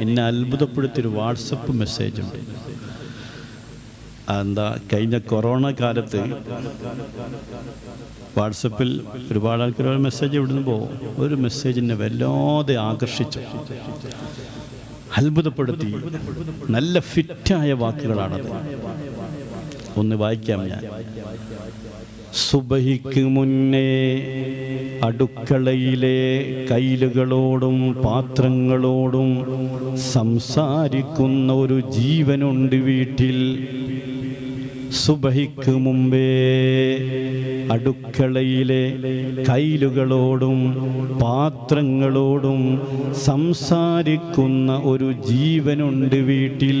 എന്നെ അത്ഭുതപ്പെടുത്തിയൊരു WhatsApp message ഉണ്ട്. എന്താ കഴിഞ്ഞ കൊറോണ കാലത്ത് വാട്സപ്പിൽ ഒരുപാട് ആൾക്കാർ മെസ്സേജ് ഇവിടുന്ന് പോകും ഒരു മെസ്സേജ് എന്നെ വല്ലാതെ ആകർഷിച്ചു. അത്ഭുതപ്പെടുത്തി. നല്ല ഫിറ്റായ വാക്കുകളാണത്. ഒന്ന് വായിക്കാം ഞാൻ. സുബഹിക്ക് മുന്നേ അടുക്കളയിലെ കൈലുകളോടും പാത്രങ്ങളോടും സംസാരിക്കുന്ന ഒരു ജീവനുണ്ട് വീട്ടിൽ. സുബഹിക്ക് മുമ്പേ അടുക്കളയിലെ കൈലുകളോടും പാത്രങ്ങളോടും സംസാരിക്കുന്ന ഒരു ജീവനുണ്ട് വീട്ടിൽ.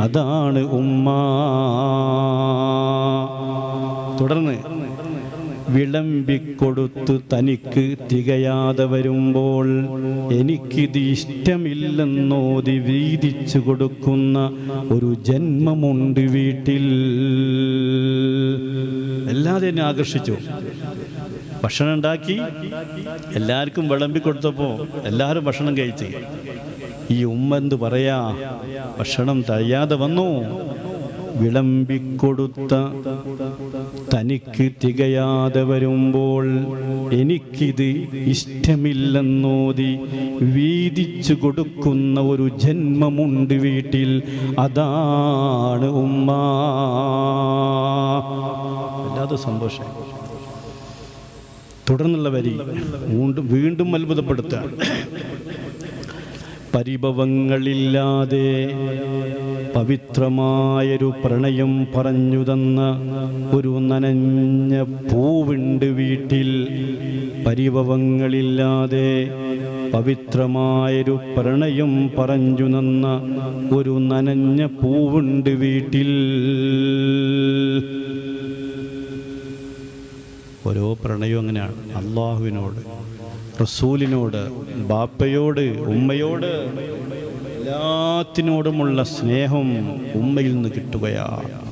അതാണ് ഉമ്മ. തുടർന്ന് വിളമ്പിക്കൊടുത്തു തനിക്ക് തികയാതെ വരുമ്പോൾ എനിക്കിത് ഇഷ്ടമില്ലെന്നോതി വീതിച്ചു കൊടുക്കുന്ന ഒരു ജന്മമുണ്ട് വീട്ടിൽ. എല്ലാതെ എന്നെ ആകർഷിച്ചു. ഭക്ഷണം ഉണ്ടാക്കി എല്ലാവർക്കും വിളമ്പി കൊടുത്തപ്പോൾ എല്ലാവരും ഭക്ഷണം കഴിച്ച്. ഈ ഉമ്മ എന്ത് പറയാ? ഭക്ഷണം തയ്യാതെ വന്നു. വിളമ്പിക്കൊടുത്ത തനിക്ക് തികയാതെ വരുമ്പോൾ എനിക്കിത് ഇഷ്ടമില്ലെന്നോതി വീതിച്ചു കൊടുക്കുന്ന ഒരു ജന്മമുണ്ട് വീട്ടിൽ. അതാണ് ഉമ്മ. വല്ലാതെ സന്തോഷം. തുടർന്നുള്ള വരി വീണ്ടും വീണ്ടും അത്ഭുതപ്പെടുത്തുക. പരിഭവങ്ങളില്ലാതെ പവിത്രമായൊരു പ്രണയം പറഞ്ഞു തന്ന ഒരു നനഞ്ഞ പൂവിണ്ട് വീട്ടിൽ. പരിഭവങ്ങളില്ലാതെ പവിത്രമായൊരു പ്രണയം പറഞ്ഞു നന്ന ഒരു നനഞ്ഞ പൂവുണ്ട് വീട്ടിൽ. ഓരോ പ്രണയവും അങ്ങനെയാണ്. അള്ളാഹുവിനോട് റസൂലിനോട് ബാപ്പയോട് ഉമ്മയോട് എല്ലാത്തിനോടുമുള്ള സ്നേഹം ഉമ്മയിൽ നിന്ന് കിട്ടുകയാണ്.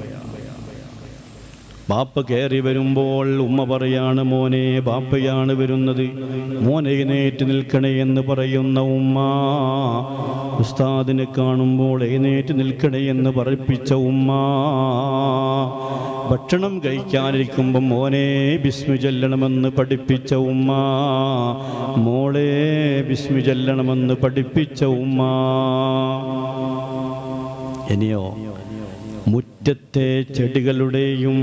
ബാപ്പ കയറി വരുമ്പോൾ ഉമ്മ പറയാണ് മോനെ ബാപ്പയാണ് വരുന്നത്. മോനെ എഴുന്നേറ്റ് നിൽക്കണേ എന്ന് പറയുന്ന ഉമ്മ ഉസ്താദിനെ കാണുമ്പോൾ എഴുന്നേറ്റ് നിൽക്കണേ എന്ന് പറയിപ്പിച്ച ഉമ്മ ഭക്ഷണം കഴിക്കാനിരിക്കുമ്പോൾ മോനെ ബിസ്മി ചെല്ലണമെന്ന് പഠിപ്പിച്ച ഉമ്മ മോളെ ബിസ്മി ചെല്ലണമെന്ന് പഠിപ്പിച്ച ഉമ്മ. ഇനിയോ മുറ്റത്തെ ചെടികളുടെയും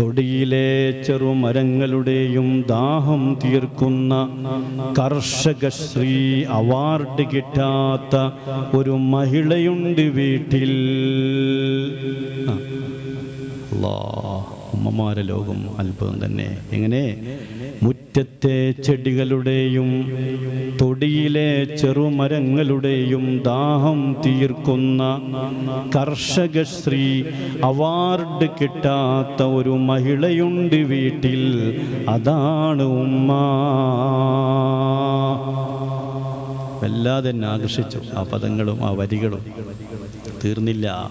തൊടിയിലെ ചെറുമരങ്ങളുടെയും ദാഹം തീർക്കുന്ന കർഷക ശ്രീ അവാർഡ് കിട്ടാത്ത ഒരു മഹിളയുണ്ട് വീട്ടിൽ. അല്ലാ ലോകം അത്ഭുതം തന്നെ. എങ്ങനെ? മുറ്റത്തെ ചെടികളുടെയും തൊടിയിലെ ചെറുമരങ്ങളുടെയും ദാഹം തീർക്കുന്ന കർഷക ശ്രീ അവാർഡ് കിട്ടാത്ത ഒരു മഹിളയുണ്ട് വീട്ടിൽ. അതാണ് ഉമ്മ. വല്ലാതെ ആകർഷിച്ചു. ആ പദങ്ങളും ആ വരികളും തീർന്നില്ല.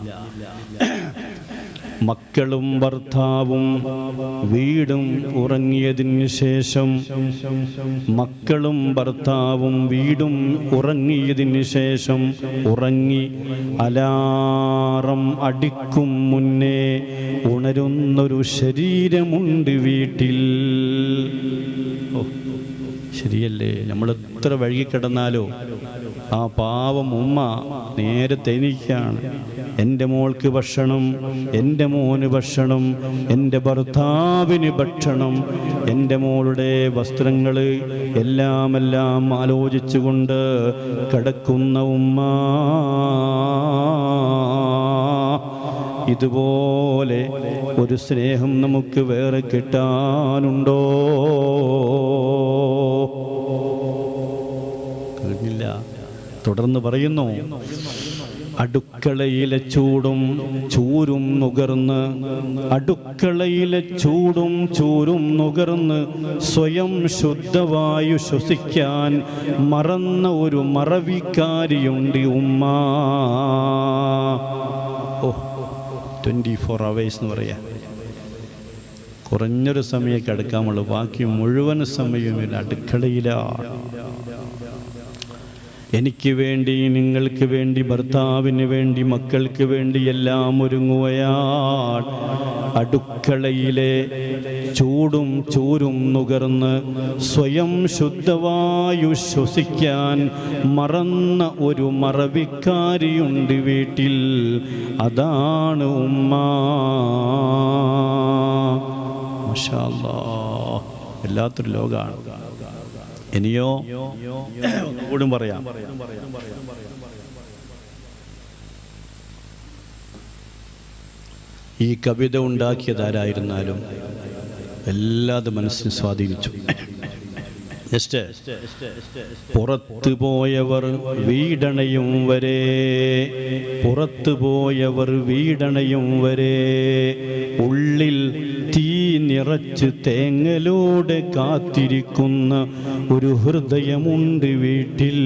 മക്കളും ഭർത്താവും വീടും ഉറങ്ങിയതിന് ശേഷം മക്കളും ഭർത്താവും വീടും ഉറങ്ങിയതിന് ശേഷം ഉറങ്ങി അലാറം അടിക്കും മുന്നേ ഉണരുന്നൊരു ശരീരമുണ്ട് വീട്ടിൽ. ശരിയല്ലേ? നമ്മൾ എത്ര വഴുകി കിടന്നാലോ? ആ പാവം ഉമ്മ നേരെ എനിക്കാണ് എന്റെ മോൾക്ക് ഭക്ഷണം എന്റെ മോന് ഭക്ഷണം എന്റെ ഭർത്താവിന് ഭക്ഷണം എന്റെ മോളുടെ വസ്ത്രങ്ങൾ എല്ലാം എല്ലാം ആലോചിച്ചുകൊണ്ട് കിടക്കുന്ന ഉമ്മ. ഇതുപോലെ ഒരു സ്നേഹം നമുക്ക് വേറെ കിട്ടാനുണ്ടോ? തുടർന്ന് പറയുന്നു അടുക്കളയിലെ ചൂടും ചൂരും നുകർന്ന് അടുക്കളയിലെ ചൂടും ചൂരും നുകർന്ന് സ്വയം ശുദ്ധവായു ശ്വസിക്കാൻ മറന്ന ഒരു മറവിക്കാരിയുണ്ട് ഉമ്മ. ഓ ട്വന്റി ഫോർ അവേഴ്സ് എന്ന് പറയാം. കുറഞ്ഞൊരു സമയം കിടക്കാമുള്ളൂ ബാക്കി മുഴുവൻ സമയവും അടുക്കളയിലാണ് എനിക്ക് വേണ്ടി നിങ്ങൾക്ക് വേണ്ടി ഭർത്താവിന് വേണ്ടി മക്കൾക്ക് വേണ്ടി എല്ലാം ഒരുങ്ങുകയാൾ അടുക്കളയിലെ ചൂടും ചൂരും നുകർന്ന് സ്വയം ശുദ്ധവായു ശ്വസിക്കാൻ മറന്ന ഒരു മറവിക്കാരിയുണ്ട് വീട്ടിൽ. അതാണ് ഉമ്മ. വല്ലാത്തൊരു ലോകമാണ് ഇനിയോ ഒന്നുകൂടും പറയാം. ഈ കവിത ഉണ്ടാക്കിയതാരായിരുന്നാലും എല്ലാതും മനസ്സിന് സ്വാധീനിച്ചു. നെക്സ്റ്റ് പുറത്തു പോയവർ വീടണയും വരെ. പുറത്തു പോയവർ വീടണയും വരെ. ഉള്ളിൽ നിറച്ച് തേങ്ങലോടെ കാത്തിരിക്കുന്ന ഒരു ഹൃദയമുണ്ട് വീട്ടിൽ.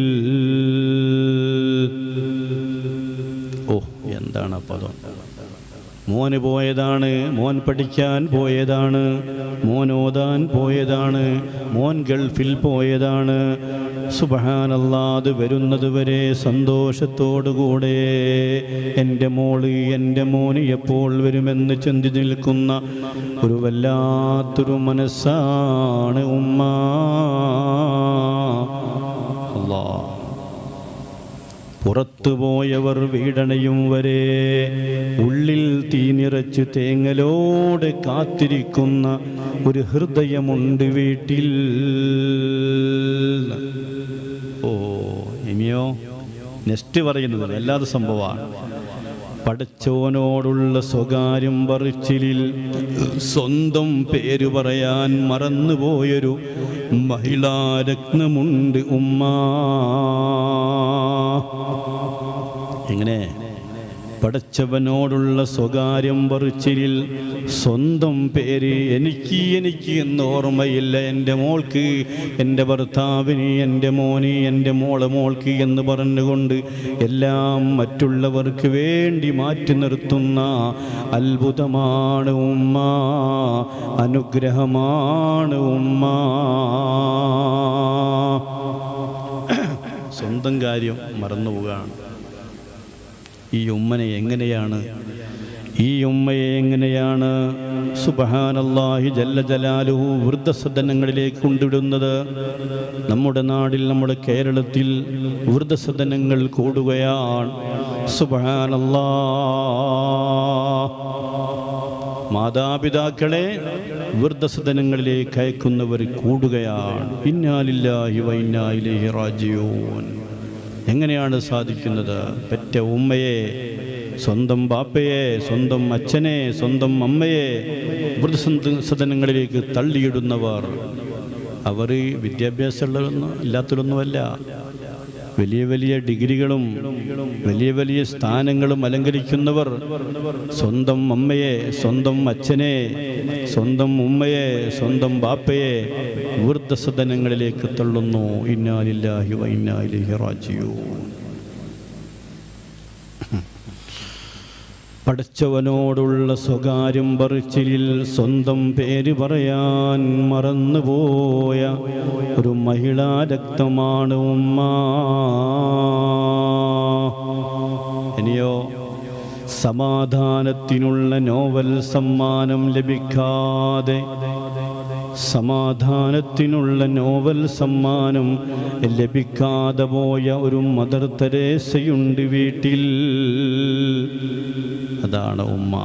ഓ എന്താണ് പദം? മോന് പോയതാണ് മോൻ പഠിക്കാൻ പോയതാണ് മോൻ ഓതാൻ പോയതാണ് മോൻ ഗൾഫിൽ പോയതാണ് സുബഹാനല്ലാത് വരുന്നത് വരെ സന്തോഷത്തോടുകൂടെ. എന്റെ മോൾ എന്റെ മോന് എപ്പോൾ വരുമെന്ന് ചിന്തി നിൽക്കുന്ന ഒരു വല്ലാത്തൊരു മനസ്സാണ് ഉമ്മ. പുറത്തു പോയവർ വീടണയും വരെ ഉള്ളിൽ തീ നിറച്ച് തേങ്ങലോടെ കാത്തിരിക്കുന്ന ഒരു ഹൃദയമുണ്ട് വീട്ടിൽ. ഇനിയോ നെക്സ്റ്റ് പറയുന്നത് അല്ലാതെ സംഭവമാണ്. പഠിച്ചവനോടുള്ള സ്വകാര്യം പറിച്ചിലിൽ സ്വന്തം പേര് പറയാൻ മറന്നുപോയൊരു മഹിളാരത്നമുണ്ട് ഉമ്മ. എങ്ങനെ? പടച്ചവനോടുള്ള സ്വകാര്യം പറിച്ചിലിൽ സ്വന്തം പേര് എനിക്ക് എനിക്ക് എന്ന് ഓർമ്മയില്ല എന്റെ മോൾക്ക് എന്റെ ഭർത്താവിന് എന്റെ മോന് എന്റെ മോളെ മോൾക്ക് എന്ന് പറഞ്ഞുകൊണ്ട് എല്ലാം മറ്റുള്ളവർക്ക് വേണ്ടി മാറ്റി നിർത്തുന്ന അത്ഭുതമാണ് ഉമ്മ അനുഗ്രഹമാണ് ഉമ്മ. സ്വന്തം കാര്യം മറന്നു പോവുകയാണ് ഈ ഉമ്മനെ എങ്ങനെയാണ്? ഈ ഉമ്മയെ എങ്ങനെയാണ് സുബഹാനല്ലാഹി ജല്ല ജലാലുഹു വൃദ്ധസദനങ്ങളിലേക്ക് കൊണ്ടുവിടുന്നത്? നമ്മുടെ നാടിൽ നമ്മുടെ കേരളത്തിൽ വൃദ്ധസദനങ്ങൾ കൂടുകയാണ്. സുബഹാനല്ലാ മാതാപിതാക്കളെ വൃദ്ധസദനങ്ങളിലേക്ക് അയക്കുന്നവർ കൂടുകയാണ്. ഇന്നാലില്ലാഹി വൈനായിലേ റാജിയൂൻ എങ്ങനെയാണ് സാധിക്കുന്നത്? പെറ്റ ഉമ്മയെ സ്വന്തം ബാപ്പയെ സ്വന്തം അച്ഛനെ സ്വന്തം അമ്മയെ വൃദ്ധസദനങ്ങളിലേക്ക് തള്ളിയിടുന്നവർ. അവർ വിദ്യാഭ്യാസമുള്ളതൊന്നും ഇല്ലാത്തതൊന്നുമല്ല വലിയ വലിയ ഡിഗ്രികളും വലിയ വലിയ സ്ഥാനങ്ങളും അലങ്കരിക്കുന്നവർ സ്വന്തം അമ്മയെ സ്വന്തം അച്ഛനെ സ്വന്തം ഉമ്മയെ സ്വന്തം ബാപ്പയെ വൃദ്ധസദനങ്ങളിലേക്ക് തള്ളുന്നു. ഇന്നാലില്ലാഹി വൈനാലി റാജിയൂ പഠിച്ചവനോടുള്ള സ്വകാര്യം പറിച്ചിലിൽ സ്വന്തം പേര് പറയാൻ മറന്നുപോയ ഒരു മഹിളാ രക്തമാണ് ഉമ്മ. ഇനിയോ സമാധാനത്തിനുള്ള നോവൽ സമ്മാനം ലഭിക്കാതെ സമാധാനത്തിനുള്ള നോവൽ സമ്മാനം ലഭിക്കാതെ പോയ ഒരു മദർ തെരേസയുണ്ട് വീട്ടിൽ. അതാണ് ഉമ്മ.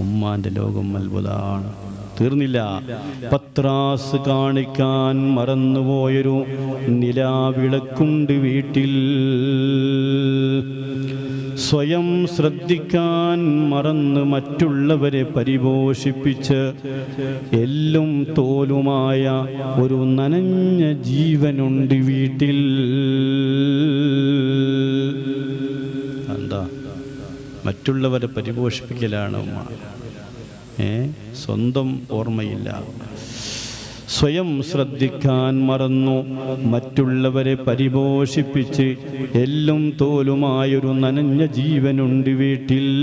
ഉമ്മാന്റെ ലോകം അത്ഭുതമാണ്. തീർന്നില്ല. പത്രാസ് കാണിക്കാൻ മറന്നുപോയൊരു നിലാവിളക്കുണ്ട് വീട്ടിൽ. സ്വയം ശ്രദ്ധിക്കാൻ മറന്ന് മറ്റുള്ളവരെ പരിപോഷിപ്പിച്ച് എല്ലും തോലുമായ ഒരു നനഞ്ഞ ജീവനുണ്ട് വീട്ടിൽ. മറ്റുള്ളവരെ പരിപോഷിപ്പിക്കലാണ് ഉമ്മ. ഏ? സ്വന്തം ഓർമ്മയില്ല. സ്വയം ശ്രദ്ധിക്കാൻ മറന്നു. മറ്റുള്ളവരെ പരിപോഷിപ്പിച്ച് എല്ലും തോലുമായൊരു നനഞ്ഞ ജീവനുണ്ട് വീട്ടിൽ.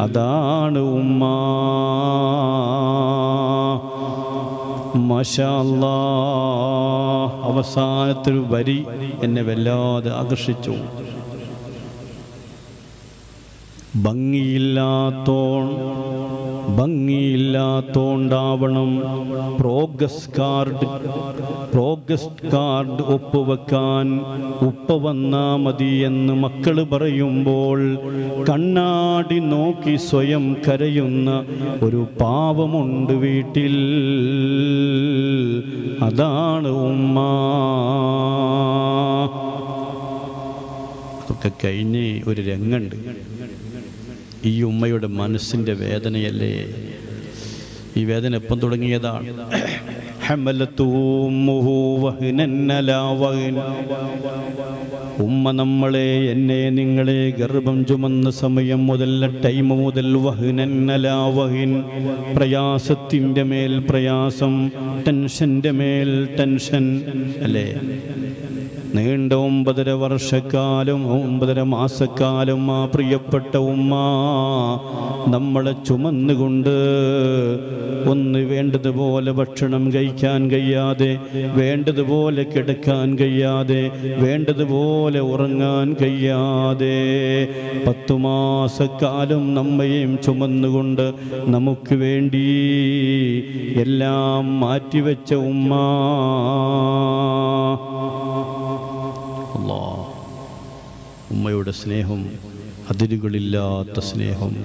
അതാണ് ഉമ്മ. മഷാല്ലാ. അവസാനത്തൊരു വരി എന്നെ വല്ലാതെ ആകർഷിച്ചു. ഭംഗിയില്ലാത്തോൺ ഭംഗിയില്ലാത്തോണ്ടാവണം. പ്രോഗ്രസ് കാർഡ് പ്രോഗ്രസ് കാർഡ് ഒപ്പുവെക്കാൻ ഉപ്പ വന്നാ മതി എന്ന് മക്കൾ പറയുമ്പോൾ കണ്ണാടി നോക്കി സ്വയം കരയുന്ന ഒരു പാവമുണ്ട് വീട്ടിൽ. അതാണ് ഉമ്മ. അതൊക്കെ കഴിഞ്ഞ് ഒരു രംഗമുണ്ട് ഈ ഉമ്മയുടെ മനസ്സിന്റെ വേദനയല്ലേ? ഈ വേദന എപ്പം തുടങ്ങിയതാണ്? ഉമ്മ നമ്മളെ എന്നെ നിങ്ങളെ ഗർഭം ചുമന്ന സമയം മുതൽ ടൈം മുതൽ വഹ്നൻ അലാ വഹ്ൻ. പ്രയാസത്തിന്റെ മേൽ പ്രയാസം ടെൻഷന്റെ മേൽ ടെൻഷൻ. അല്ലേ? നീണ്ട ഒമ്പതര വർഷക്കാലം ഒമ്പതര മാസക്കാലം ആ പ്രിയപ്പെട്ട ഉമ്മ നമ്മളെ ചുമന്നുകൊണ്ട് ഒന്ന് വേണ്ടതുപോലെ ഭക്ഷണം കഴിക്കാൻ കഴിയാതെ വേണ്ടതുപോലെ കിടക്കാൻ കഴിയാതെ വേണ്ടതുപോലെ ഉറങ്ങാൻ കഴിയാതെ പത്തു മാസക്കാലം നമ്മയും ചുമന്നുകൊണ്ട് നമുക്ക് വേണ്ടി എല്ലാം മാറ്റിവെച്ച ഉമ്മ. ഉമ്മയുടെ സ്നേഹം അതിരുകളില്ലാത്ത സ്നേഹം.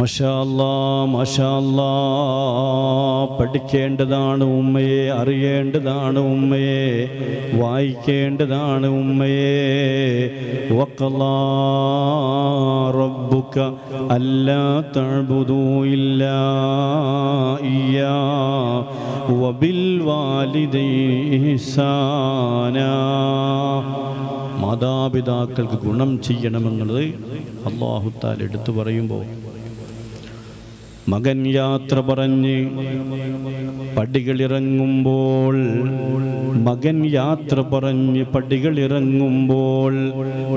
മഷാ അല്ലാ മഷാ അല്ലാ പഠിക്കേണ്ടതാണ് ഉമ്മയെ അറിയേണ്ടതാണ് ഉമ്മയെ വായിക്കേണ്ടതാണ് ഉമ്മയെ. വഖലാ റബ്ബുക അല്ലാ തഅബുദൂ ഇല്ലാ ഇയാ വബിൽ വാലിദൈനി ഇഹ്സാനാ. മാതാപിതാക്കൾക്ക് ഗുണം ചെയ്യണമെന്നുള്ളത് അള്ളാഹുത്താൽ എടുത്തു പറയുമ്പോൾ മകൻ യാത്ര പറഞ്ഞ് പടികളിറങ്ങുമ്പോൾ മകൻ യാത്ര പറഞ്ഞ് പടികളിറങ്ങുമ്പോൾ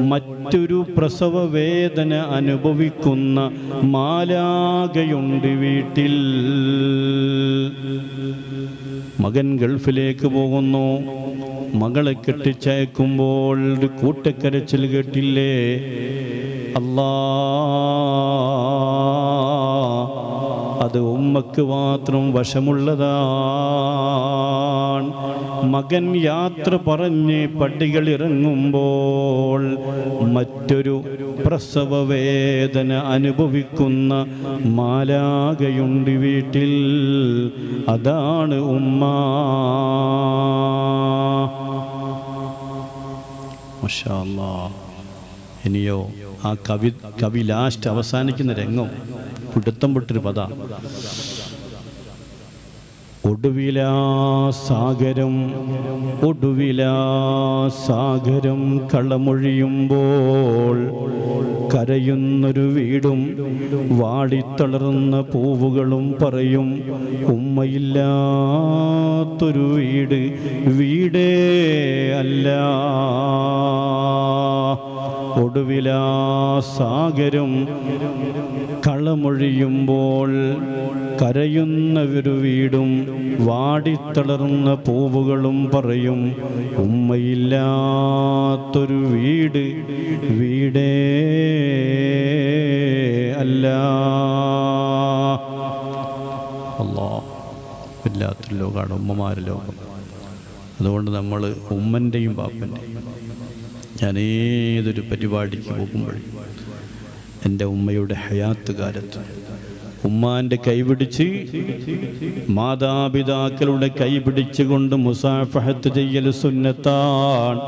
മറ്റൊരു പ്രസവ വേദന അനുഭവിക്കുന്ന മാലാകയുണ്ട് വീട്ടിൽ. മകൻ ഗൾഫിലേക്ക് പോകുന്നു. മകളെ കെട്ടിച്ചയക്കുമ്പോൾ ഒരു കൂട്ടക്കരച്ചിൽ കേട്ടില്ലേ? അല്ലാ അത് ഉമ്മക്ക് മാത്രം വശമുള്ളതാണ്. മകൻ യാത്ര പറഞ്ഞ് പടികൾ ഇറങ്ങുമ്പോൾ മറ്റൊരു പ്രസവ വേദന അനുഭവിക്കുന്ന മാലാകയുണ്ട് വീട്ടിൽ. അതാണ് ഉമ്മ. ഇനിയോ ആ കവി കവി ലാസ്റ്റ് അവസാനിക്കുന്ന രംഗം പിടുത്തം പൊട്ടൊരു പദ. ഒടുവിലാ സാഗരം ഒടുവിലാ സാഗരം കളമൊഴിയുമ്പോൾ കരയുന്നൊരു വീടും വാടിത്തളർന്ന പൂവുകളും പറയും ഉമ്മയില്ലാത്തൊരു വീട് വീടേ അല്ല. ഒടുവിലാ സാഗരം കളമൊഴിയുമ്പോൾ കരയുന്ന ഒരു വീടും വാടിത്തളർന്ന പൂവുകളും പറയും ഉമ്മയില്ലാത്തൊരു വീട് വീടേ അല്ല. അല്ലാ വല്ലാത്തൊരു ലോകമാണ് ഉമ്മമാരെ ലോകം. അതുകൊണ്ട് നമ്മൾ ഉമ്മന്റെയും പാപ്പന്റെയും ഞാൻ ഏതൊരു പരിപാടിക്ക് പോകുമ്പോഴും എന്റെ ഉമ്മയുടെ ഹയാത്ത് കാലത്ത് ഉമ്മാന്റെ കൈപിടിച്ച് മാതാപിതാക്കളുടെ കൈപിടിച്ചുകൊണ്ട് മുസാഫഹത്ത് ചെയ്യൽ സുന്നത്താണ്.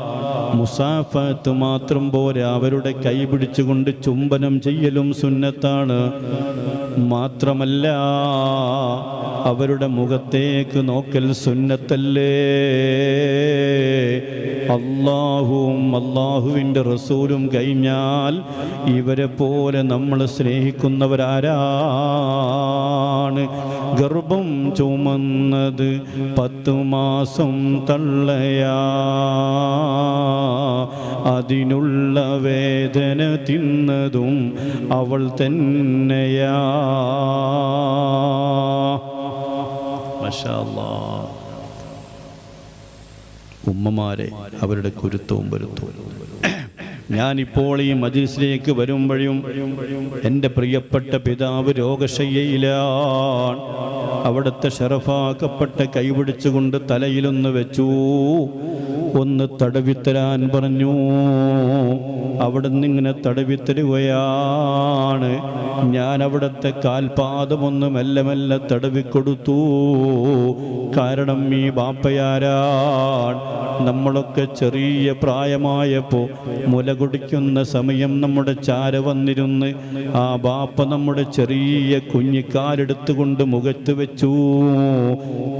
മുസാഫത്ത് മാത്രം പോരെ അവരുടെ കൈ പിടിച്ചുകൊണ്ട് ചുംബനം ചെയ്യലും സുന്നത്താണ്. മാത്രമല്ല അവരുടെ മുഖത്തേക്ക് നോക്കൽ സുന്നത്തല്ലേ? അള്ളാഹുവും അള്ളാഹുവിന്റെ റസൂലും കഴിഞ്ഞാൽ ഇവരെ പോലെ നമ്മൾ സ്നേഹിക്കുന്നവരാരാണ് ഗർഭം ചുമന്നത് പത്തു മാസം തള്ളയാ. അതിനുള്ള വേദന തിന്നതും അവൾ തന്നെയാ. ഉമ്മമാരെ അവരുടെ കുരുത്തവും വരുത്തവും ഞാനിപ്പോൾ ഈ മജിസിലേക്ക് വരുമ്പോഴും എന്റെ പ്രിയപ്പെട്ട പിതാവ് രോഗശയ്യയിലാണ്. അവിടുത്തെ ഷറഫാക്കപ്പെട്ട കൈപിടിച്ചുകൊണ്ട് തലയിലൊന്ന് വെച്ചു. ഒന്ന് തടവിത്തരാൻ പറഞ്ഞു. അവിടെ നിന്നിങ്ങനെ തടവിത്തരുകയാണ്. ഞാൻ അവിടുത്തെ കാൽപാദമൊന്ന് മെല്ലെ മെല്ലെ തടവിക്കൊടുത്തു. കാരണം ഈ ബാപ്പയാരാണ്. നമ്മളൊക്കെ ചെറിയ പ്രായമായപ്പോൾ മുല കുടിക്കുന്ന സമയം നമ്മുടെ ചാര വന്നിരുന്ന് ആ ബാപ്പ നമ്മുടെ ചെറിയ കുഞ്ഞിക്കാലെടുത്തുകൊണ്ട് മുഖത്ത് വെച്ചു.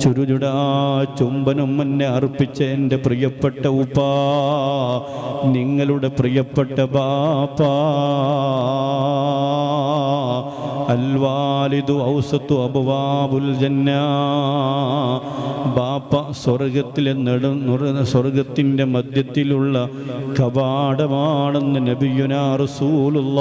ചുരുചുടാ ചുംബനം എന്നെ അർപ്പിച്ച എന്റെ പ്രിയപ്പെട്ട ഉപ്പാ നിങ്ങളുടെ പ്രിയപ്പെട്ട ബാപ്പാ. അൽവാലിദു ഔസത്തു അബുവാബുൽ ജന്ന. ബാപ്പ സ്വർഗത്തിലെ നെടു സ്വർഗത്തിന്റെ മധ്യത്തിലുള്ള കവാടമാണെന്ന് നബിയുനാ റസൂലുള്ള.